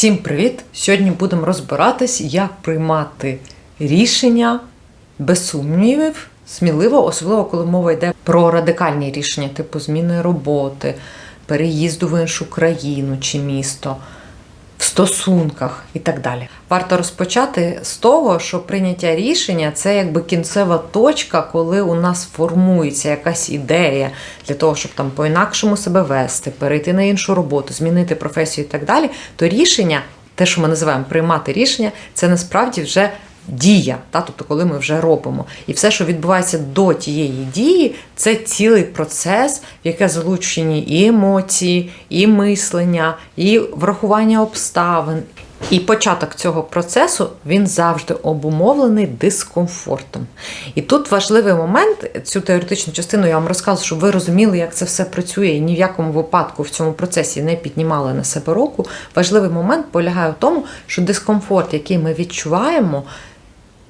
Всім привіт! Сьогодні будемо розбиратись, як приймати рішення без сумнівів, сміливо, особливо коли мова йде про радикальні рішення, типу зміни роботи, переїзду в іншу країну чи місто, в стосунках і так далі. Варто розпочати з того, що прийняття рішення це якби кінцева точка, коли у нас формується якась ідея для того, щоб там по-інакшому себе вести, перейти на іншу роботу, змінити професію і так далі. То рішення, те, що ми називаємо приймати рішення, це насправді вже. Дія, та, тобто, коли ми вже робимо. І все, що відбувається до тієї дії, це цілий процес, в яке залучені і емоції, і мислення, і врахування обставин. І початок цього процесу він завжди обумовлений дискомфортом. І тут важливий момент, цю теоретичну частину я вам розказую, щоб ви розуміли, як це все працює, і ні в якому випадку в цьому процесі не піднімали на себе руку. Важливий момент полягає в тому, що дискомфорт, який ми відчуваємо,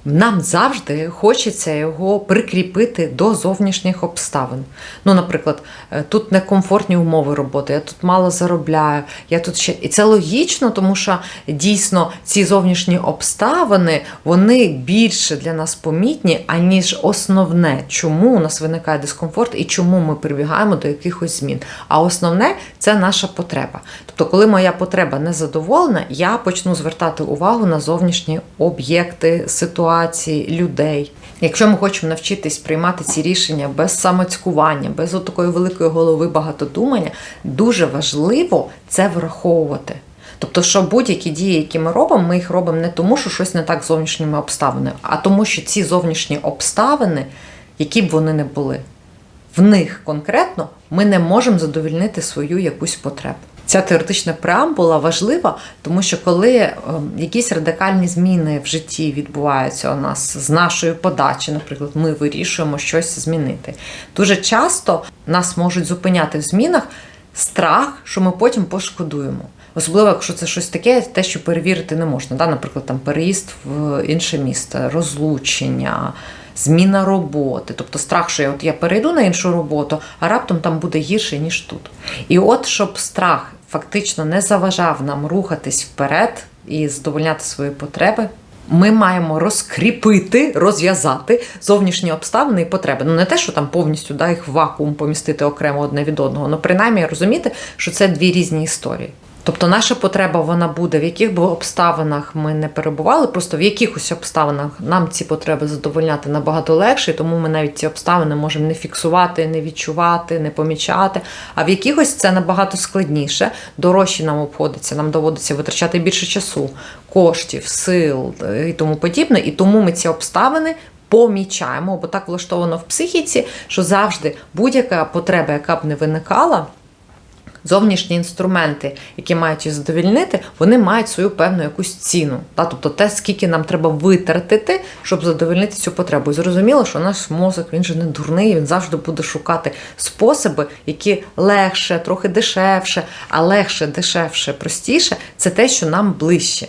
нам завжди хочеться його прикріпити до зовнішніх обставин. Ну, наприклад, е, тут некомфортні умови роботи, я тут мало заробляю, я тут ще. І це логічно, тому що дійсно ці зовнішні обставини вони більше для нас помітні, аніж основне, чому у нас виникає дискомфорт і чому ми прибігаємо до якихось змін. А основне це наша потреба. Тобто, коли моя потреба не задоволена, я почну звертати увагу на зовнішні об'єкти, ситуації ситуації людей. Якщо ми хочемо навчитись приймати ці рішення без самоцькування, без такої великої голови багатодумання, дуже важливо це враховувати. Тобто, що будь-які дії, які ми робимо, ми їх робимо не тому, що щось не так з зовнішніми обставинами, а тому, що ці зовнішні обставини, які б вони не були, в них конкретно ми не можемо задовільнити свою якусь потребу. Ця теоретична преамбула важлива, тому що коли ем, якісь радикальні зміни в житті відбуваються у нас з нашої подачі, наприклад, ми вирішуємо щось змінити. Дуже часто нас можуть зупиняти в змінах страх, що ми потім пошкодуємо. Особливо, якщо це щось таке, те, що перевірити не можна. Да? Наприклад, там переїзд в інше місто, розлучення, зміна роботи. Тобто страх, що я от я перейду на іншу роботу, а раптом там буде гірше, ніж тут. І от щоб страх фактично не заважав нам рухатись вперед і задовольняти свої потреби. Ми маємо розкріпити, розв'язати зовнішні обставини і потреби. Ну не те, що там повністю да, їх в вакуум помістити окремо одне від одного, але принаймні розуміти, що це дві різні історії. Тобто наша потреба вона буде, в яких би обставинах ми не перебували, просто в якихось обставинах нам ці потреби задовольняти набагато легше, тому ми навіть ці обставини можемо не фіксувати, не відчувати, не помічати. А в якихось це набагато складніше, дорожче нам обходиться, нам доводиться витрачати більше часу, коштів, сил і тому подібне. І тому ми ці обставини. Помічаємо, бо так влаштовано в психіці, що завжди будь-яка потреба, яка б не виникала, зовнішні інструменти, які мають її задовільнити, вони мають свою певну якусь ціну. Та? Тобто те, скільки нам треба витратити, щоб задовільнити цю потребу. І зрозуміло, що наш мозок він же не дурний, він завжди буде шукати способи, які легше, трохи дешевше, а легше, дешевше, простіше це те, що нам ближче.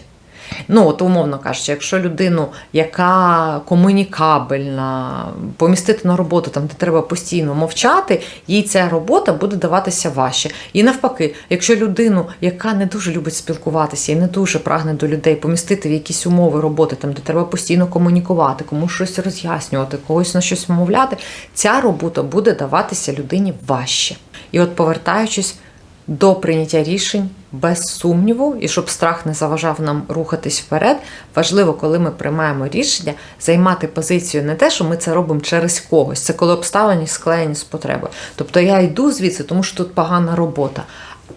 Ну, от умовно кажучи, якщо людину, яка комунікабельна, помістити на роботу, там де треба постійно мовчати, їй ця робота буде даватися важче. І навпаки, якщо людину, яка не дуже любить спілкуватися і не дуже прагне до людей, помістити в якісь умови роботи, там де треба постійно комунікувати, комусь щось роз'яснювати, когось на щось мовляти, ця робота буде даватися людині важче. І от повертаючись до прийняття рішень без сумніву, і щоб страх не заважав нам рухатись вперед, важливо, коли ми приймаємо рішення, займати позицію не те, що ми це робимо через когось. Це коли обставини склеєні з потребою. Тобто я йду звідси, тому що тут погана робота.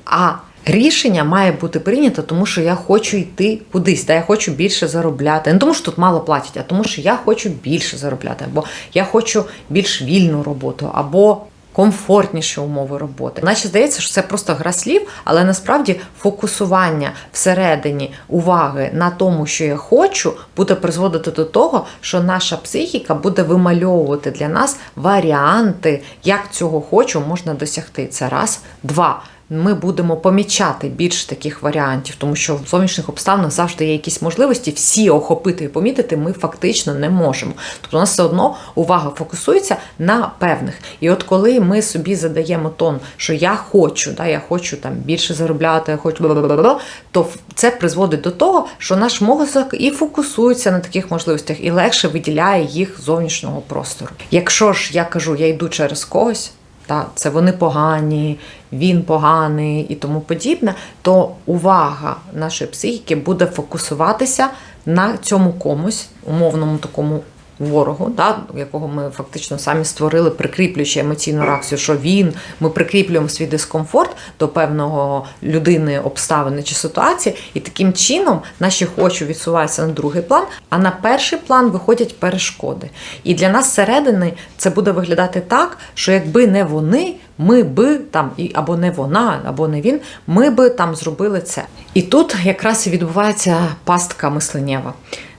А Рішення має бути прийнято, тому що я хочу йти кудись, та я хочу більше заробляти. Не тому, що тут мало платять, а тому, що я хочу більше заробляти, або я хочу більш вільну роботу, або комфортніші умови роботи. Наче здається, що це просто гра слів, але насправді фокусування всередині уваги на тому, що я хочу, буде призводити до того, що наша психіка буде вимальовувати для нас варіанти, як цього хочу можна досягти. Це раз, два. Ми будемо помічати більше таких варіантів, тому що в зовнішніх обставинах завжди є якісь можливості, всі охопити і помітити ми фактично не можемо. Тобто у нас все одно увага фокусується на певних. І от коли ми собі задаємо тон, що я хочу, да, я хочу там більше заробляти, я хочу бла-бла-бла-бла, то це призводить до того, що наш мозок і фокусується на таких можливостях, і легше виділяє їх зовнішнього простору. Якщо ж я кажу, я йду через когось. Та це вони погані, він поганий і тому подібне, то увага нашої психіки буде фокусуватися на цьому комусь, умовному такому ворогу, да, якого ми фактично самі створили, прикріплюючи емоційну реакцію, що він, ми прикріплюємо свій дискомфорт до певного людини, обставини чи ситуації, і таким чином наші хочу відсуваються на другий план, а на перший план виходять перешкоди. І для нас зсередини це буде виглядати так, що якби не вони. Ми би там, і або не вона, або не він, ми би там зробили це. І тут якраз відбувається пастка мисленнєва.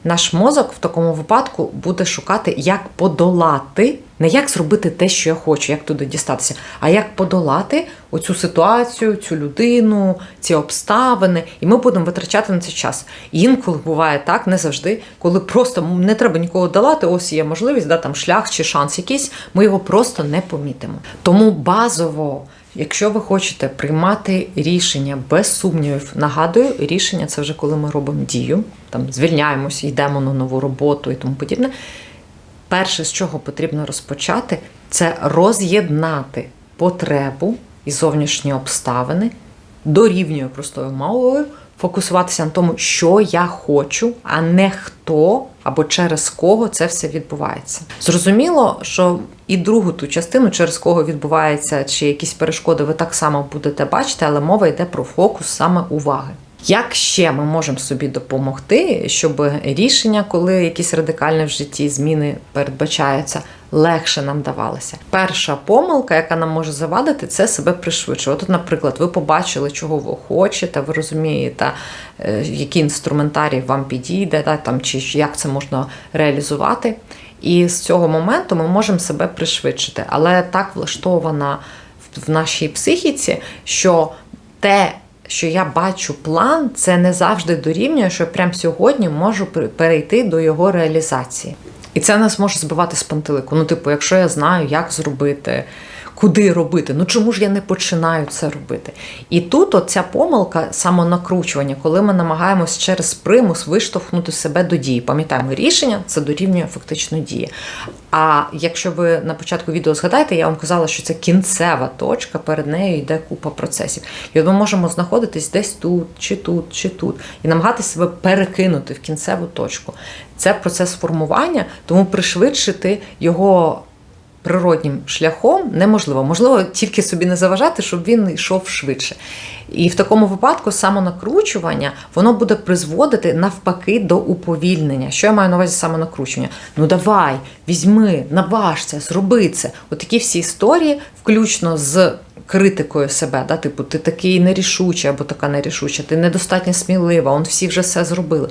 Наш мозок в такому випадку буде шукати, як подолати, не як зробити те, що я хочу, як туди дістатися, а як подолати оцю ситуацію, цю людину, ці обставини, і ми будемо витрачати на це час. І інколи буває так, не завжди, коли просто не треба нікого долати, ось є можливість, да, там шлях чи шанс якийсь, ми його просто не помітимо. Тому базово. Якщо ви хочете приймати рішення без сумнівів, нагадую, рішення це вже коли ми робимо дію, там звільняємося, йдемо на нову роботу і тому подібне. Перше, з чого потрібно розпочати, це роз'єднати потребу і зовнішні обставини, дорівнює простою мовою, фокусуватися на тому, що я хочу, а не хто або через кого це все відбувається. Зрозуміло, що і другу ту частину, через кого відбувається, чи якісь перешкоди, ви так само будете бачити, але мова йде про фокус саме уваги. Як ще ми можемо собі допомогти, щоб рішення, коли якісь радикальні в житті зміни передбачаються, легше нам давалося? Перша помилка, яка нам може завадити, це себе пришвидшувати. От, наприклад, ви побачили, чого ви хочете, ви розумієте, е, який інструментарій вам підійде, да, там, чи як це можна реалізувати. І з цього моменту ми можемо себе пришвидшити. Але так влаштована в нашій психіці, що те, що я бачу план, це не завжди дорівнює, що прямо сьогодні можу перейти до його реалізації. І це нас може збивати з пантелику. Ну, типу, якщо я знаю, як зробити, куди робити, ну чому ж я не починаю це робити? І тут оця помилка самонакручування, коли ми намагаємось через примус виштовхнути себе до дії. Пам'ятаємо, рішення це дорівнює фактично дії. А якщо ви на початку відео згадаєте, я вам казала, що це кінцева точка, перед нею йде купа процесів. І от ми можемо знаходитись десь тут, чи тут, чи тут, і намагатися себе перекинути в кінцеву точку. Це процес формування, тому пришвидшити його природнім шляхом неможливо. Можливо, тільки собі не заважати, щоб він йшов швидше. І в такому випадку самонакручування воно буде призводити навпаки до уповільнення. Що я маю на увазі самонакручування? Ну давай, візьми, наважся, зроби це. Отакі всі історії, включно з. Критикою себе, да, типу, ти такий нерішучий або така нерішуча, ти недостатньо смілива, он всі вже все зробили.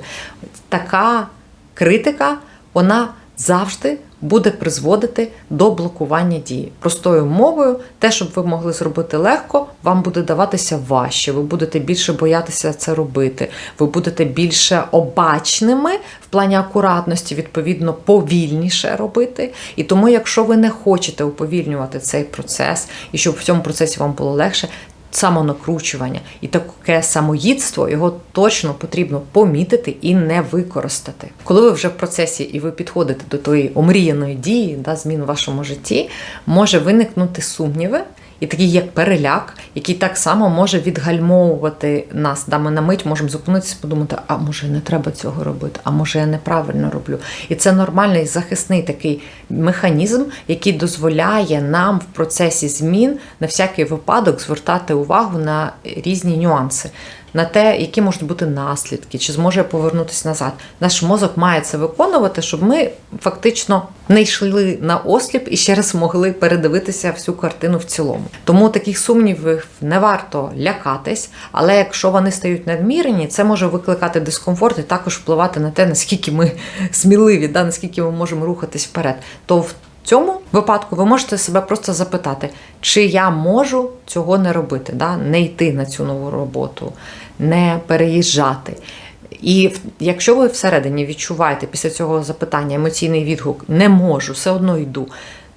Така критика, вона завжди буде призводити до блокування дії. Простою мовою, те, щоб ви могли зробити легко, вам буде даватися важче. Ви будете більше боятися це робити. Ви будете більше обачними в плані акуратності, відповідно, повільніше робити. І тому, якщо ви не хочете уповільнювати цей процес, і щоб в цьому процесі вам було легше, самонакручування і таке самоїдство його точно потрібно помітити і не використати. Коли ви вже в процесі і ви підходите до тої омріяної дії, да, змін у вашому житті, може виникнути сумніви. І такий як переляк, який так само може відгальмовувати нас. Да, Ми на мить можемо зупинитися, подумати, а може не треба цього робити, а може я неправильно роблю. І це нормальний захисний такий механізм, який дозволяє нам в процесі змін на всякий випадок звертати увагу на різні нюанси на те, які можуть бути наслідки, чи зможе повернутися назад. Наш мозок має це виконувати, щоб ми фактично не йшли на осліп і ще раз могли передивитися всю картину в цілому. Тому таких сумнівів не варто лякатись, але якщо вони стають надмірені, це може викликати дискомфорт і також впливати на те, наскільки ми сміливі, да, наскільки ми можемо рухатись вперед. То в цьому випадку ви можете себе просто запитати, чи я можу цього не робити, да? не йти на цю нову роботу, не переїжджати. І якщо ви всередині відчуваєте після цього запитання емоційний відгук, не можу, все одно йду.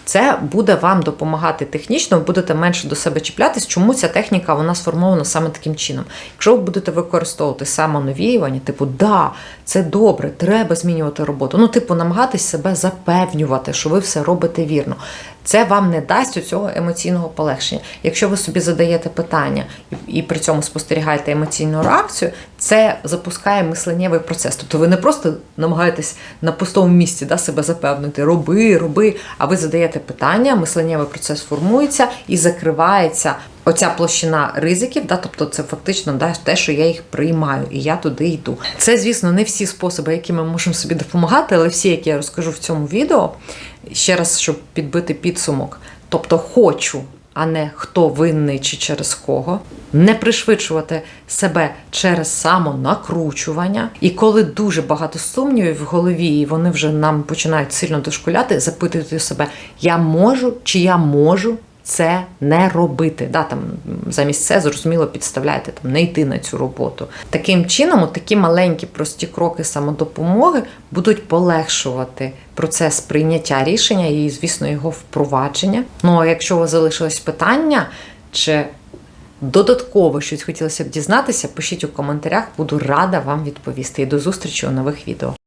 Це буде вам допомагати технічно, ви будете менше до себе чіплятись. Чому ця техніка вона сформована саме таким чином? Якщо ви будете використовувати самонавіювання, типу, да, це добре, треба змінювати роботу. Ну, типу, намагатись себе запевнювати, що ви все робите вірно. Це вам не дасть цього емоційного полегшення. Якщо ви собі задаєте питання і, і при цьому спостерігаєте емоційну реакцію, це запускає мисленнєвий процес. Тобто ви не просто намагаєтесь на пустому місці да, себе запевнити, роби, роби, а ви задаєте питання, мисленнєвий процес формується і закривається оця площина ризиків, да, тобто це фактично да, те, що я їх приймаю, і я туди йду. Це, звісно, не всі способи, які ми можемо собі допомагати, але всі, які я розкажу в цьому відео, ще раз, щоб підбити підсумок. Тобто хочу, а не хто винний чи через кого, не пришвидшувати себе через самонакручування. І коли дуже багато сумнівів в голові, і вони вже нам починають сильно дошкуляти, запитуйте себе, я можу чи я можу це не робити. Да, там, замість це зрозуміло підставляєте там, не йти на цю роботу. Таким чином, такі маленькі прості кроки самодопомоги будуть полегшувати процес прийняття рішення і, звісно, його впровадження. Ну а якщо у вас залишилось питання, чи додатково щось хотілося б дізнатися, пишіть у коментарях, буду рада вам відповісти. І до зустрічі у нових відео.